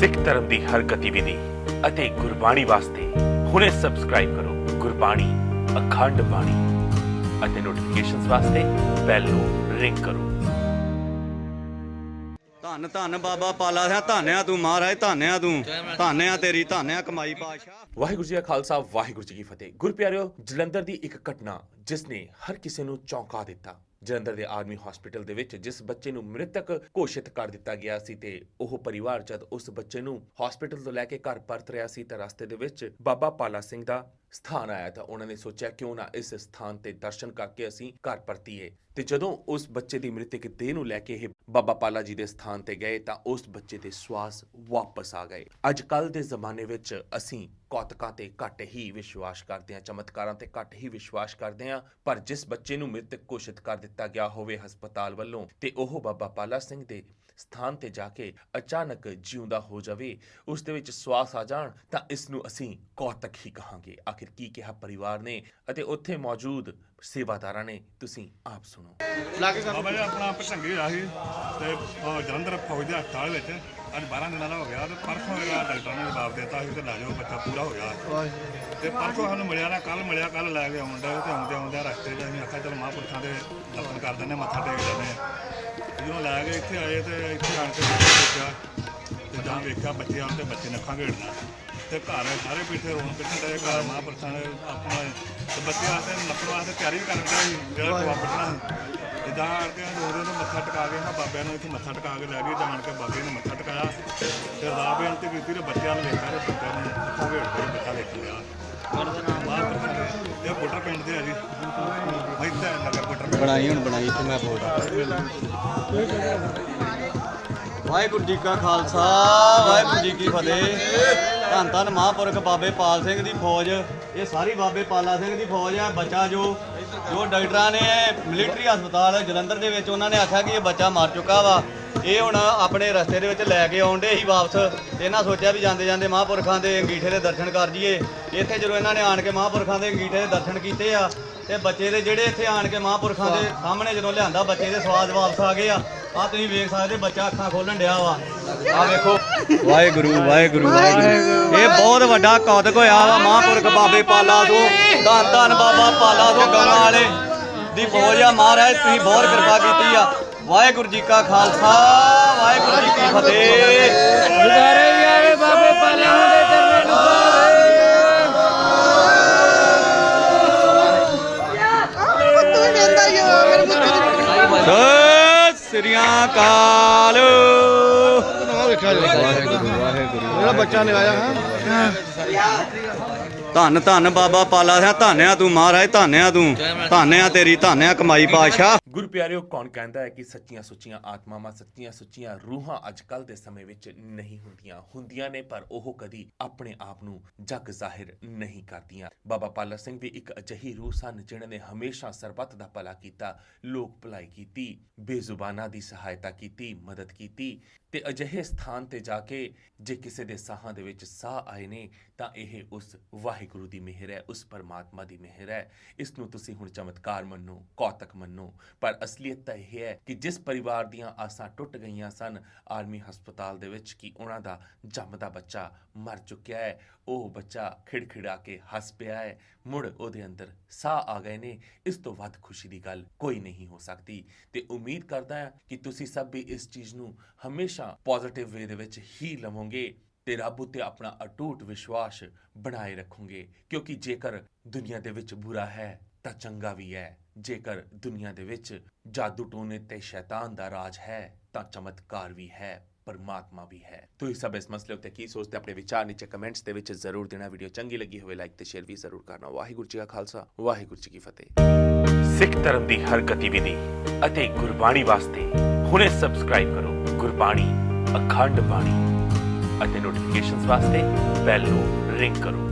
ਸਿੱਖ ਧਰਮ ਦੀ ਹਰ ਗਤੀਵਿਧੀ ਅਤੇ ਗੁਰਬਾਣੀ ਵਾਸਤੇ ਹੁਣੇ ਸਬਸਕ੍ਰਾਈਬ ਕਰੋ ਗੁਰਬਾਣੀ ਅਖੰਡ ਬਾਣੀ ਅਤੇ ਨੋਟੀਫਿਕੇਸ਼ਨਸ ਵਾਸਤੇ ਬੈਲ ਨੂੰ ਰਿੰਗ ਕਰੋ। ਧੰਨ ਧੰਨ ਬਾਬਾ ਪਾਲਾ ਸਿਆ ਧੰਨਿਆ ਤੂੰ ਮਹਾਰਾਜ ਧੰਨਿਆ ਤੂੰ। ਧੰਨਿਆ ਤੇਰੀ ਧੰਨਿਆ ਕਮਾਈ ਪਾਸ਼ਾ ਵਾਹਿਗੁਰੂ ਜੀ ਕਾ ਖਾਲਸਾ ਵਾਹਿਗੁਰੂ ਜੀ ਕੀ ਫਤਿਹ। ਗੁਰਪਿਆਰਿਓ ਜਲੰਧਰ ਦੀ ਇੱਕ ਘਟਨਾ ਜਿਸ ਨੇ ਹਰ ਕਿਸੇ ਨੂੰ ਚੌਂਕਾ ਦਿੱਤਾ। ਜਲੰਧਰ ਦੇ ਆਰਮੀ ਹਸਪੀਟਲ ਦੇ ਵਿੱਚ ਜਿਸ ਬੱਚੇ ਨੂੰ ਮ੍ਰਿਤਕ ਘੋਸ਼ਿਤ ਕਰ ਦਿੱਤਾ ਗਿਆ ਸੀ ਤੇ ਉਹ ਪਰਿਵਾਰ ਜਦ ਉਸ ਬੱਚੇ ਨੂੰ ਹਸਪੀਟਲ ਤੋਂ ਲੈ ਕੇ ਘਰ ਪਰਤ ਰਿਹਾ ਸੀ ਤਾਂ ਰਸਤੇ ਦੇ ਵਿੱਚ ਬਾਬਾ ਪਾਲਾ ਸਿੰਘ ਦਾ ਸਥਾਨ ਆਇਆ ਤਾਂ ਉਹਨਾਂ ਨੇ ਸੋਚਿਆ ਕਿਉਂ ਨਾ ਇਸ ਸਥਾਨ ਤੇ ਦਰਸ਼ਨ ਕਰਕੇ ਅਸੀਂ ਘਰ ਪਰਤੀਏ। ਤੇ ਜਦੋਂ ਉਸ ਬੱਚੇ ਦੀ ਮ੍ਰਿਤਕ ਦੇਹ ਨੂੰ ਲੈ ਕੇ ਇਹ ਬਾਬਾ ਪਾਲਾ ਜੀ ਦੇ ਸਥਾਨ ਤੇ ਗਏ ਤਾਂ ਉਸ ਬੱਚੇ ਦੇ ਸਵਾਸ ਵਾਪਸ ਆ ਗਏ। ਅੱਜ ਕੱਲ ਦੇ ਜ਼ਮਾਨੇ ਵਿੱਚ ਅਸੀਂ ਕੌਤਕਾਂ ਤੇ ਘੱਟ ਹੀ ਵਿਸ਼ਵਾਸ ਕਰਦੇ ਹਾਂ ਚਮਤਕਾਰਾਂ ਤੇ ਘੱਟ ਹੀ ਵਿਸ਼ਵਾਸ ਕਰਦੇ ਹਾਂ ਪਰ ਜਿਸ ਬੱਚੇ ਨੂੰ ਮ੍ਰਿਤਕ ਘੋਸ਼ਿਤ ਕਰ ਦਿੱਤਾ ਗਿਆ ਹੋਵੇ ਹਸਪਤਾਲ ਵੱਲੋਂ ਤੇ ਉਹ ਬਾਬਾ ਪਾਲਾ ਸਿੰਘ ਦੇ ਸਥਾਨ ਤੇ ਜਾ ਕੇ ਅਚਾਨਕ ਜਿਉਂਦਾ ਹੋ ਜਾਵੇ, ਉਸ ਦੇ ਵਿੱਚ ਸਵਾਸ ਆ ਜਾਣ, ਤਾਂ ਇਸ ਨੂੰ ਅਸੀਂ ਕੌਤਕ ਹੀ ਕਹਾਂਗੇ। ਆਖਿਰ ਕੀ ਕਿਹਾ ਪਰਿਵਾਰ ਨੇ ਅਤੇ ਉੱਥੇ ਮੌਜੂਦ ਸੇਵਾਦਾਰਾਂ ਨੇ, ਤੁਸੀਂ ਆਪ ਸੁਣੋ। ਬਾਬਾ ਆਪਣਾ ਭਟੰਗੀ ਹੋਇਆ ਤੇ ਜਲੰਧਰ ਫੌਜ ਦੇ ਹਸਪਤਾਲ ਵਿੱਚ ਅੱਜ 12 ਦਿਨਾਂ ਦਾ ਹੋ ਗਿਆ ਤੇ ਪਰਸੋਂ ਇਹ ਡਾਕਟਰਾਂ ਨੇ ਜਵਾਬ ਦਿੱਤਾ ਸੀ ਤੇ ਲੈ ਜਾਓ ਬੱਚਾ ਪੂਰਾ ਹੋ ਗਿਆ। ਤੇ ਪਰਸੋਂ ਸਾਨੂੰ ਮਿਲਿਆ ਨਾ ਕੱਲ ਮਿਲਿਆ ਕੱਲ ਲੈ ਕੇ ਆਉਂਦਾ ਤੇ ਆਉਂਦੇ ਆਉਂਦੇ ਰਸਤੇ 'ਚ ਅਸੀਂ ਆਖਿਆ ਚਲ ਮਹਾਂਪੁਰਖਾਂ ਦੇ ਦਰਸ਼ਨ ਕਰ ਦਿੰਦੇ ਮੱਥਾ ਟੇਕ ਹਾਂ। ਜਦੋਂ ਲੈ ਕੇ ਇੱਥੇ ਆਏ ਤੇ ਇੱਥੇ ਆਣ ਕੇ ਦੇਖਿਆ ਤੇ ਜਦੋਂ ਵੇਖਿਆ ਬੱਚੇ ਆਉਣ ਤੇ ਬੱਚੇ ਨੇ ਅੱਖਾਂ ਘੇੜਨਾ। ਤੇ ਘਰ ਸਾਰੇ ਪਿੱਛੇ ਰੋਣ ਪਿੱਛੇ ਦੇ ਘਰ ਮਹਾਂਪੁਰਖਾਂ ਨੇ ਆਪਣਾ ਤੇ ਬੱਚੇ ਆਸਤੇ ਨੱਪਣ ਵਾਸਤੇ ਤਿਆਰੀ ਵੀ ਕਰਨ ਦੇ ਜਿਹੜਾ ਸੀ ਇਦਾਂ ਕਰਕੇ ਰੋਦੇ ਨੂੰ ਮੱਥਾ ਟਿਕਾ ਕੇ ਨਾ ਬਾਬਿਆਂ ਨੂੰ ਇੱਥੇ ਮੱਥਾ ਟਿਕਾ ਕੇ ਲੈ ਗਏ ਜਾਣ ਕੇ ਬਾਬੇ ਨੇ ਮੱਥਾ ਟਿਕਾਇਆ ਤੇ ਰਾਹ ਬੇਨਤੀ ਕੀਤੀ ਤੇ ਬੱਚਿਆਂ ਨੂੰ ਵੇਖਿਆ ਤੇ ਬੱਚਿਆਂ ਨੇ ਅੱਖਾਂ ਘੇੜ ਕੇ ਬੱਚਾ ਵੇਖ ਲਿਆ ਮਹਾਂਪੁਰਖਾਂ ਨੇ ਇਹ ਬੁੱਟਰ ਪਿੰਡ ਦੇ ਆ ਜੀ। ਇੱਥੇ ਨਗਰ ਬੁੱਟਰ ਬਣਾਈ, ਹੁਣ ਬਣਾਈ ਤੇ ਮੈਂ ਬੋਲ ਵਾਹਿਗੁਰੂ ਜੀ ਕਾ ਖਾਲਸਾ, ਵਾਹਿਗੁਰੂ ਜੀ ਕੀ ਫਤਿਹ। ਧੰਨ ਧੰਨ ਮਹਾਂਪੁਰਖ ਬਾਬੇ ਪਾਲ ਸਿੰਘ ਦੀ ਫੌਜ। ਇਹ ਸਾਰੀ ਬਾਬੇ ਪਾਲਾ ਸਿੰਘ ਦੀ ਫੌਜ ਹੈ ਬੱਚਾ ਜੋ ਜੋ ਡਾਕਟਰਾਂ ਨੇ ਮਿਲਟਰੀ ਹਸਪਤਾਲ ਜਲੰਧਰ ਦੇ ਵਿੱਚ ਉਹਨਾਂ ਨੇ ਆਖਿਆ ਕਿ ਇਹ ਬੱਚਾ ਮਰ ਚੁੱਕਾ ਵਾ। ਇਹ ਹੁਣ ਆਪਣੇ ਰਸਤੇ ਦੇ ਵਿੱਚ ਲੈ ਕੇ ਆਉਂਦੇ ਹੀ ਵਾਪਸ। ਤੇ ਇਹਨਾਂ ਸੋਚਿਆ ਵੀ ਜਾਂਦੇ ਜਾਂਦੇ ਮਹਾਂਪੁਰਖਾਂ ਦੇ ਅੰਗੀਠੇ ਦੇ ਦਰਸ਼ਨ ਕਰ ਜੀਏ ਇੱਥੇ ਜਦੋਂ ਇਹਨਾਂ ਨੇ ਆਣ ਕੇ ਮਹਾਂਪੁਰਖਾਂ ਦੇ ਅੰਗੀਠੇ ਦੇ ਦਰਸ਼ਨ ਕੀਤੇ ਆ ਤੇ ਬੱਚੇ ਦੇ ਜਿਹੜੇ ਇੱਥੇ ਆਣ ਕੇ ਮਹਾਂਪੁਰਖਾਂ ਦੇ ਸਾਹਮਣੇ ਜਦੋਂ ਲਿਆਂਦਾ ਬੱਚੇ ਦੇ ਸਵਾਦ ਵਾਪਸ ਆ ਗਏ ਆ। ਆ ਤੁਸੀਂ ਵੇਖ ਸਕਦੇ ਬੱਚਾ ਅੱਖਾਂ ਖੋਲਣ ਡਿਆ ਵਾ। ਆ ਵੇਖੋ। ਵਾਹਿਗੁਰੂ ਵਾਹਿਗੁਰੂ ਵਾਹਿਗੁਰੂ। ਇਹ ਬਹੁਤ ਵੱਡਾ ਕੌਤਕ ਹੋਇਆ ਵਾ ਮਹਾਂਪੁਰਖ ਬਾਬੇ ਪਾਲਾ ਤੋਂ। ਧੰਨ ਧੰਨ ਬਾਬਾ ਪਾਲਾ ਤੋਂ ਗਾਂ ਵਾਲੇ ਦੀ ਫੌਜ ਆ ਮਹਾਰਾਜ ਤੁਸੀਂ ਬਹੁਤ ਕਿਰਪਾ ਕੀਤੀ ਆ। ਵਾਹਿਗੁਰੂ ਜੀ ਕਾ ਖਾਲਸਾ ਵਾਹਿਗੁਰੂ ਜੀ ਕੀ ਫਤਿਹ। ਗੁਜ਼ਾਰੇ ਯਾਰੇ ਬਾਬੇ ਪਾਲਿਆਂ ਦੇ ਚਰਨਾਂ ਸਤਿ ਸ੍ਰੀ ਅਕਾਲ। ਮੇਰਾ ਬੱਚਾ ਨੇ ਆਇਆ ਹਾਂ? ਧੰਨ ਧੰਨ ਬਾਬਾ ਪਾਲਾ ਸਿਆ ਧੰਨਿਆ ਤੂੰ ਮਹਾਰਾਜ ਧੰਨਿਆ ਤੂੰ। ਧੰਨਿਆ ਤੇਰੀ ਧੰਨਿਆ ਕਮਾਈ ਪਾਸ਼ਾ ਗੁਰੂ ਪਿਆਰਿਓ, ਕੌਣ ਕਹਿੰਦਾ ਹੈ ਕਿ ਸੱਚੀਆਂ ਸੁੱਚੀਆਂ ਆਤਮਾਵਾਂ, ਸੱਚੀਆਂ ਸੁੱਚੀਆਂ ਰੂਹਾਂ ਅੱਜ ਕੱਲ ਦੇ ਸਮੇਂ ਵਿੱਚ ਨਹੀਂ ਹੁੰਦੀਆਂ। ਹੁੰਦੀਆਂ ਨੇ, ਪਰ ਉਹ ਕਦੀ ਆਪਣੇ ਆਪ ਨੂੰ ਜਗ ਜ਼ਾਹਿਰ ਨਹੀਂ ਕਰਦੀਆਂ। ਬਾਬਾ ਪਾਲਾ ਸਿੰਘ ਵੀ ਇੱਕ ਅਜਿਹੀ ਰੂਹ ਸਨ ਜਿਨ੍ਹਾਂ ਨੇ ਹਮੇਸ਼ਾ ਸਰਬੱਤ ਦਾ ਭਲਾ ਕੀਤਾ, ਲੋਕ ਭਲਾਈ ਕੀਤੀ, ਬੇਜ਼ੁਬਾਨਾਂ ਦੀ ਸਹਾਇਤਾ ਕੀਤੀ, ਮਦਦ ਕੀਤੀ ਤੇ ਅਜਿਹੇ ਸਥਾਨ ਤੇ ਜਾ ਕੇ ਜੇ ਕਿਸੇ ਦੇ ਸਾਹਾਂ ਦੇ ਵਿੱਚ ਸਾਹ ਆਏ ਨੇ, ਤਾਂ ਇਹ ਉਸ ਵਾਹਿਗੁਰੂ ਦੀ ਮਿਹਰ ਹੈ, ਉਸ ਪਰਮਾਤਮਾ ਦੀ ਮਿਹਰ ਹੈ। ਇਸ ਨੂੰ ਤੁਸੀਂ ਹੁਣ ਚਮਤਕਾਰ ਮੰਨੋ, ਕੌਤਕ ਮੰਨੋ ਪਰ ਅਸਲੀਅਤ ਤਾਂ ਇਹ ਹੈ ਕਿ ਜਿਸ ਪਰਿਵਾਰ ਦੀਆਂ ਆਸਾਂ ਟੁੱਟ ਗਈਆਂ ਸਨ, ਆਰਮੀ ਹਸਪਤਾਲ ਦੇ ਵਿੱਚ ਕਿ ਉਹਨਾਂ ਦਾ ਜੰਮਦਾ ਬੱਚਾ ਮਰ ਚੁੱਕਿਆ ਹੈ। ਉਹ ਬੱਚਾ ਖਿੜਖਿੜਾ ਕੇ ਹੱਸ ਪਿਆ ਹੈ। ਮੁੜ ਉਹਦੇ ਅੰਦਰ ਸਾਹ ਆ ਗਏ ਨੇ। ਇਸ ਤੋਂ ਵੱਧ ਖੁਸ਼ੀ ਦੀ ਗੱਲ ਕੋਈ ਨਹੀਂ ਹੋ ਸਕਦੀ। ਤੇ ਉਮੀਦ ਕਰਦਾ ਹਾਂ ਕਿ ਤੁਸੀਂ ਸਭ ਵੀ ਇਸ ਚੀਜ਼ ਨੂੰ ਹਮੇਸ਼ਾ ਪੋਜ਼ਿਟਿਵ ਵੇ ਦੇ ਵਿੱਚ ਹੀ ਲਵੋਗੇ ਤੇ ਰੱਬ ਉੱਤੇ ਆਪਣਾ ਅਟੂਟ ਵਿਸ਼ਵਾਸ ਬਣਾਏ ਰੱਖੋਗੇ। ਕਿਉਂਕਿ ਜੇਕਰ ਦੁਨੀਆ ਦੇ ਵਿੱਚ ਬੁਰਾ ਹੈ, ਤਾਂ ਚੰਗਾ ਵੀ ਹੈ। ਜੇਕਰ ਦੁਨੀਆ ਦੇ ਵਿੱਚ ਜਾਦੂ ਟੋਨੇ ਤੇ ਸ਼ੈਤਾਨ ਦਾ ਰਾਜ ਹੈ, ਤਾਂ ਚਮਤਕਾਰ ਵੀ ਹੈ, ਪਰਮਾਤਮਾ ਵੀ ਹੈ। ਤੁਸੀਂ ਸਭ ਇਸ ਮਸਲੇ ਉੱਤੇ ਕੀ ਸੋਚਦੇ ਆਪਣੇ ਵਿਚਾਰ ਨੀਚੇ ਕਮੈਂਟਸ ਦੇ ਵਿੱਚ ਜ਼ਰੂਰ ਦੇਣਾ। ਵੀਡੀਓ ਚੰਗੀ ਲੱਗੀ ਹੋਵੇ ਲਾਈਕ ਤੇ ਸ਼ੇਅਰ ਵੀ ਜ਼ਰੂਰ ਕਰਨਾ। ਵਾਹਿਗੁਰੂ ਜੀ ਕਾ ਖਾਲਸਾ, ਵਾਹਿਗੁਰੂ ਜੀ ਕੀ ਫਤਿਹ। ਸਿੱਖ ਧਰਮ ਦੀ ਹਰ ਗਤੀਵਿਧੀ ਅਤੇ ਗੁਰਬਾਣੀ ਵਾਸਤੇ ਹੁਣੇ ਸਬਸਕ੍ਰਾਈਬ ਕਰੋ ਗੁਰਬਾਣੀ, ਅਖੰਡ ਬਾਣੀ ਅਤੇ ਨੋਟੀਫਿਕੇਸ਼ਨਸ ਵਾਸਤੇ ਬੈਲ ਨੂੰ ਰਿੰਗ ਕਰੋ।